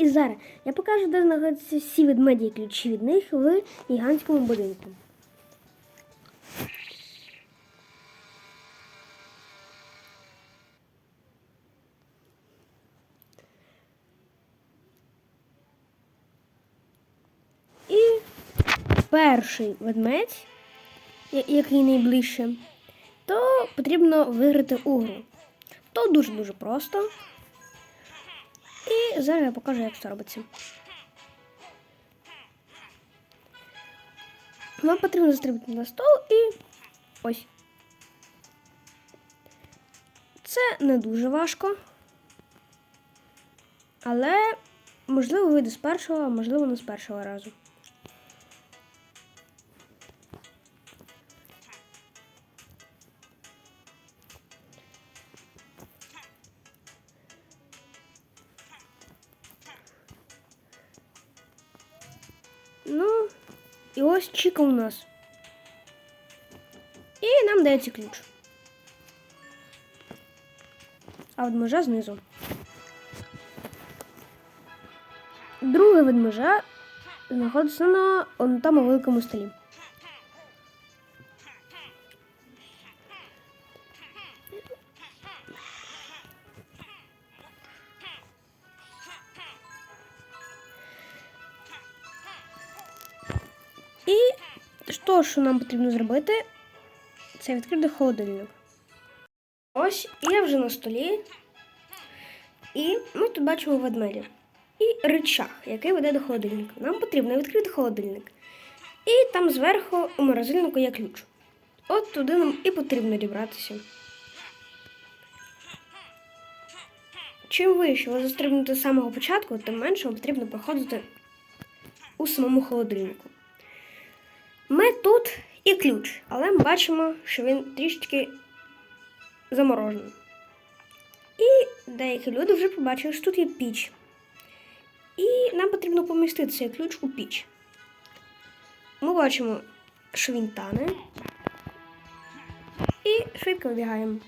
І зараз я покажу, де знаходяться всі ведмеді і ключі від них в гігантському будинку. І перший ведмедь, який найближче, то потрібно виграти у гру. То дуже-дуже просто. І зараз я покажу, як це робиться. Вам потрібно застрибнути на стол і ось. Це не дуже важко. Але можливо вийде з першого, а можливо не з першого разу. І ось чіка у нас. І нам дається ключ. А ведмежа знизу. Друге ведмежа знаходиться на тому великому столі. Що, що нам потрібно зробити? Це відкрити холодильник. Ось я вже на столі. І ми тут бачимо ведмедя. І рычаг, який веде до холодильника. Нам потрібно відкрити холодильник. І там зверху у морозильнику є ключ. От туди нам і потрібно дібратися. Чим вище ви застрибнете з самого початку, тим менше вам потрібно проходити у самому холодильнику. Ми тут і ключ, але ми бачимо, що він трішечки заморожений. І деякі люди вже побачили, що тут є піч. І нам потрібно помістити цей ключ у піч. Ми бачимо, що він тане. І швидко вибігаємо.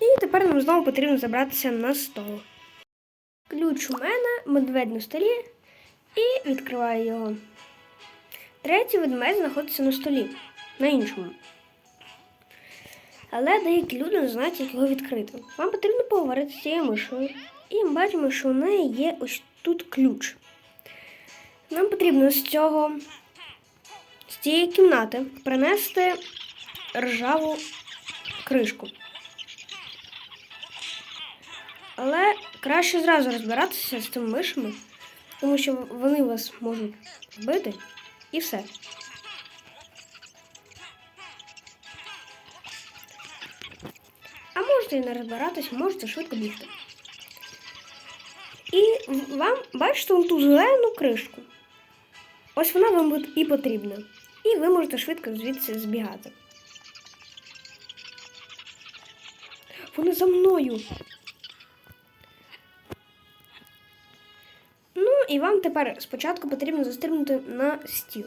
І тепер нам знову потрібно забратися на стол. Ключ у мене, медведь на столі і відкриваю його. Третій ведмедь знаходиться на столі, на іншому. Але деякі люди не знають, як його відкрити. Вам потрібно поговорити з цією мишою. І ми бачимо, що у неї є ось тут ключ. Нам потрібно з цього, з цієї кімнати принести ржаву кришку. Але краще зразу розбиратися з цими мишами, тому що вони вас можуть вбити і все. А можете не розбиратись, можете швидко бігти. І вам бачите вон ту зелену кришку. Ось вона вам і потрібна. І ви можете швидко звідси збігати. Вони за мною. І вам тепер спочатку потрібно застрибнути на стіл.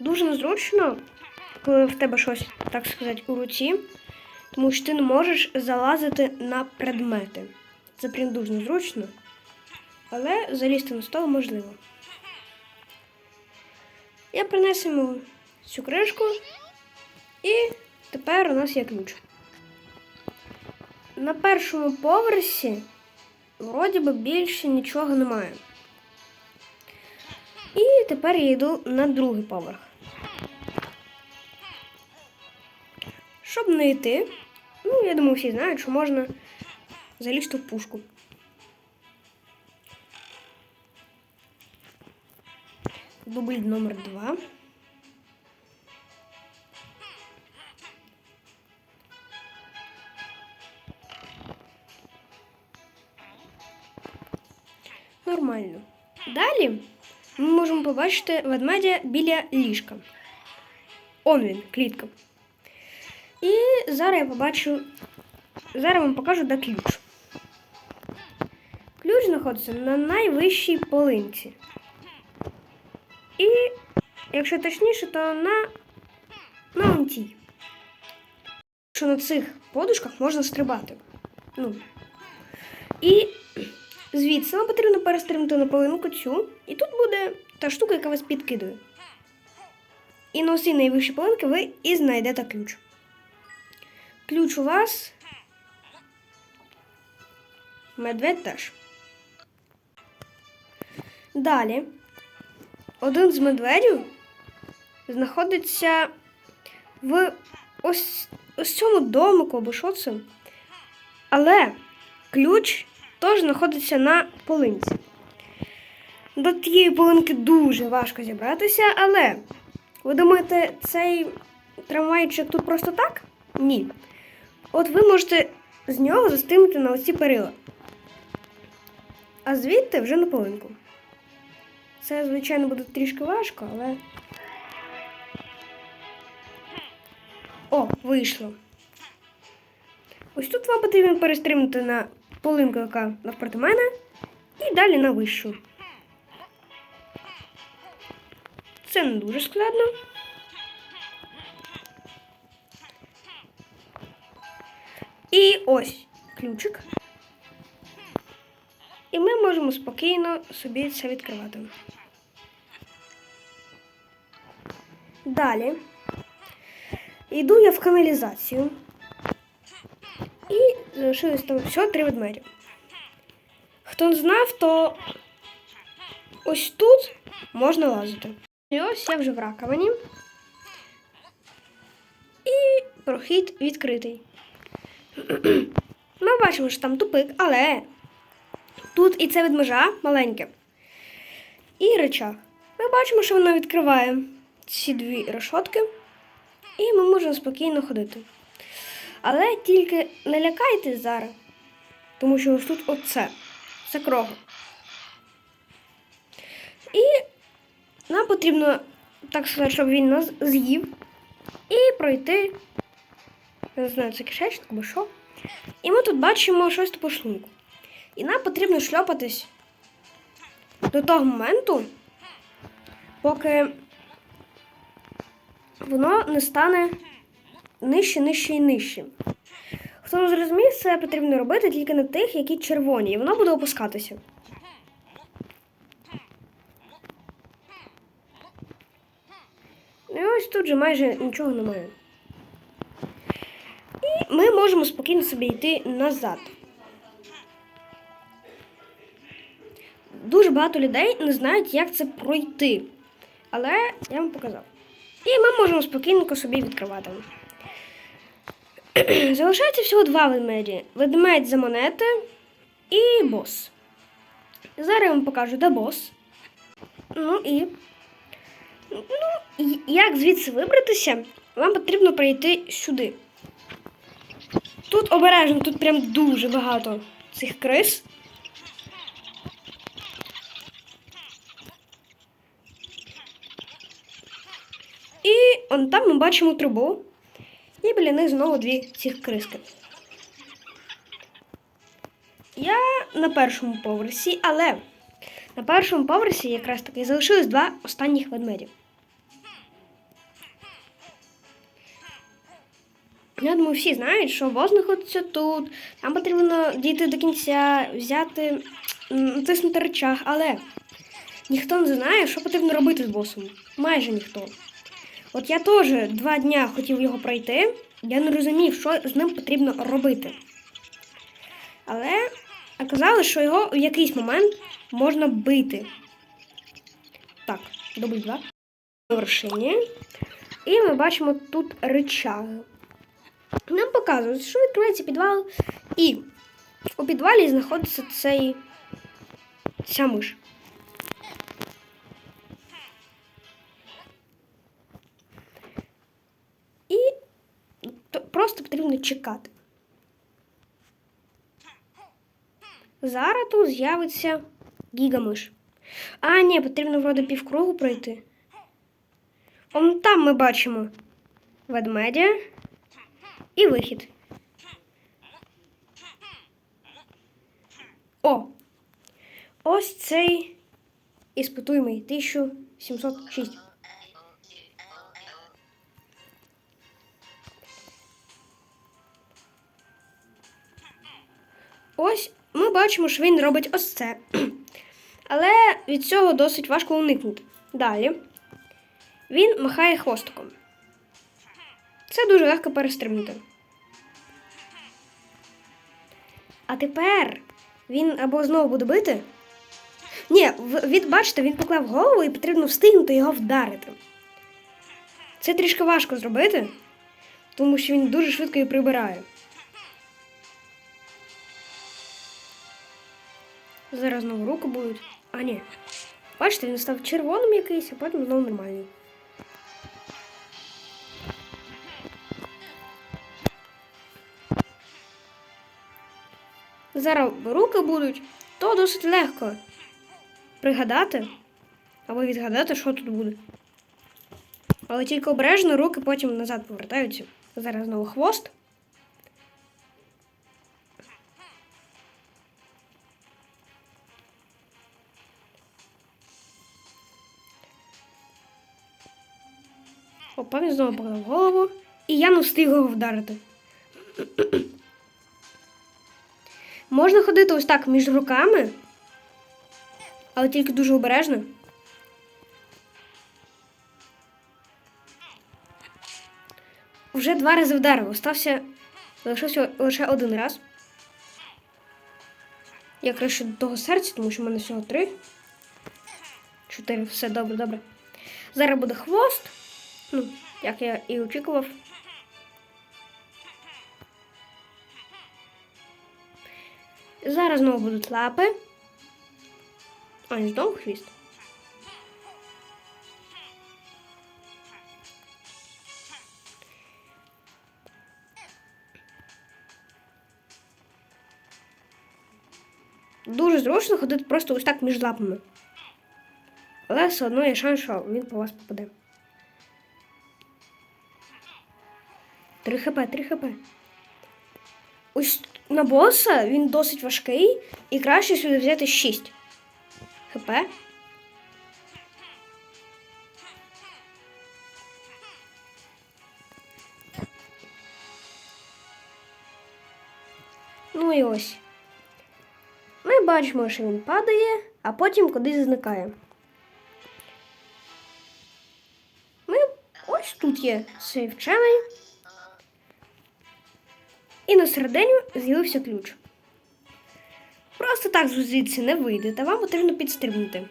Дуже незручно, коли в тебе щось, так сказати, у руці, тому що ти не можеш залазити на предмети. Це прям дуже незручно, але залізти на стол можливо. Я принесу йому цю кришку, і тепер у нас є ключ. На першому поверсі вроді би більше нічого немає. І тепер я йду на другий поверх. Щоб не йти, ну, я думаю, всі знають, що можна залізти в пушку. Дубль номер два. Ми можемо побачити ведмедя біля ліжка. Он він, клітка. І зараз я побачу. Зараз вам покажу, де ключ. Ключ знаходиться на найвищій полинці. І, якщо точніше, то на, на он. Що на цих подушках можна стрибати. Ну. І звідси вам потрібно перестрибнути на половинку цю, і тут буде та штука, яка вас підкидує. І на усі найвищі половинки ви і знайдете ключ. Ключ у вас. Медведь теж. Далі. Один з медведів знаходиться в ось, ось цьому домику або що це. Але ключ теж знаходиться на полинці. До тієї полинки дуже важко зібратися, але ви думаєте, цей трамвайчик тут просто так? Ні. От ви можете з нього застигнути на оці перила. А звідти вже на полинку. Це, звичайно, буде трішки важко, але. О, вийшло. Ось тут вам потрібно перестрибнути на полинку, яка навпроти мене, і далі на вищу. Це не дуже складно. І ось ключик. І ми можемо спокійно собі це відкривати. Далі йду я в каналізацію. Залишилось там всього три ведмеді. Хто не знав, то ось тут можна лазити. І ось я вже в раковині. І прохід відкритий. Ми бачимо, що там тупик, але тут і це ведмежа маленьке. І речах. Ми бачимо, що воно відкриває ці дві решотки, і ми можемо спокійно ходити. Але тільки не лякайтесь зараз, тому що ось тут оце. Це крога. І нам потрібно, так сказати, щоб він нас з'їв і пройти. Я не знаю, це кишечник або що. І ми тут бачимо щось по шлунку. І нам потрібно шльопатись до того моменту, поки воно не стане нижче, нижче і нижче. Хто не зрозумів, це потрібно робити тільки на тих, які червоні, і воно буде опускатися. І ось тут же майже нічого немає. І ми можемо спокійно собі йти назад. Дуже багато людей не знають, як це пройти. Але я вам показав. І ми можемо спокійненько собі відкривати. Залишається всього два ведмеді: ведмедь за монети і бос. Зараз я вам покажу, де бос. Ну і. Ну, як звідси вибратися, вам потрібно прийти сюди. Тут обережно, тут прям дуже багато цих крис. І он там ми бачимо трубу. І біля них знову дві цих криски. Я на першому поверсі, але на першому поверсі якраз таки залишилось два останніх ведмедів. Я думаю, всі знають, що бос знаходиться тут. Нам потрібно дійти до кінця, взяти, натиснути речах, але ніхто не знає, що потрібно робити з босом. Майже ніхто. От я теж два дня хотів його пройти, я не розумів, що з ним потрібно робити. Але оказалось, що його в якийсь момент можна бити. Так, дубль два. Вершині. І ми бачимо тут речаги. Нам показують, що відкривається підвал, і у підвалі знаходиться цей ця миш. Просто потрібно чекати. Зараз тут з'явиться гігамиш. А, ні, потрібно вроде півкругу пройти. Он там ми бачимо ведмедя і вихід. О! Ось цей іспитуємий 1706. Ось ми бачимо, що він робить ось це. Але від цього досить важко уникнути. Далі він махає хвостиком. Це дуже легко перестрибнути. А тепер він або знову буде бити. Ні, від, бачите, він поклав голову і потрібно встигнути його вдарити. Це трішки важко зробити, тому що він дуже швидко її прибирає. Зараз знову руки будуть. А, ні. Бачите, він став червоним якийсь, а потім знову нормальний. Зараз руки будуть, то досить легко пригадати або відгадати, що тут буде. Але тільки обережно руки потім назад повертаються. Зараз знову хвост. Знову поклав голову. І я не встиг його вдарити. Можна ходити ось так між руками, але тільки дуже обережно. Вже два рази вдарив. Остався. Залишився лише один раз. Я краще до того серця, тому що в мене всього три. Чотири. Все добре, добре. Зараз буде хвост. Ну, як я і очікував. Зараз знову будуть лапи. А, і знову хвіст. Дуже зручно ходити просто ось так між лапами. Але все одно є шанс, що він по вас попаде. 3 хп, 3 хп. Ось на боса він досить важкий і краще сюди взяти 6 хп. Ну і ось. Ми бачимо, що він падає, а потім кудись зникає. Ми ось тут є цей вчений. І на середині з'явився ключ. Просто так звідси не вийдете, вам потрібно підстрибнути.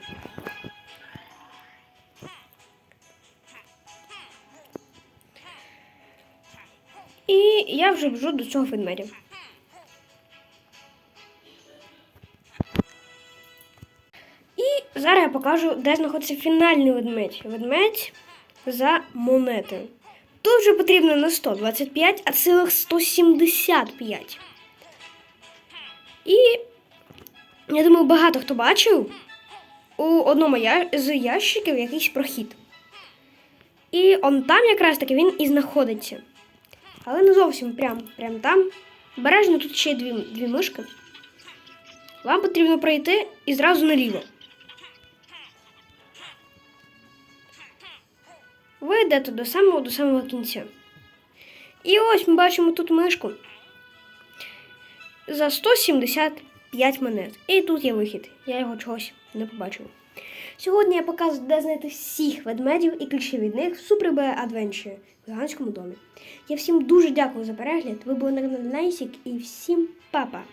І я вже бжу до цього ведмедя. І зараз я покажу, де знаходиться фінальний ведмедь. Ведмедь за монети. Тут вже потрібно не 125, а цілих 175. І я думаю, багато хто бачив у одному з ящиків якийсь прохід. І он там якраз таки він і знаходиться. Але не зовсім прям, прям там. Бережно тут ще дві, дві мишки. Вам потрібно пройти і зразу наліво. Ви йдете до самого до самого кінця. І ось ми бачимо тут мишку за 175 монет. І тут є вихід. Я його чогось не побачив. Сьогодні я показую, де знайти всіх ведмедів і ключі від них в Super Bear Adventure в гігантському домі. Я всім дуже дякую за перегляд. Ви були на каналі Найсік і всім па-па!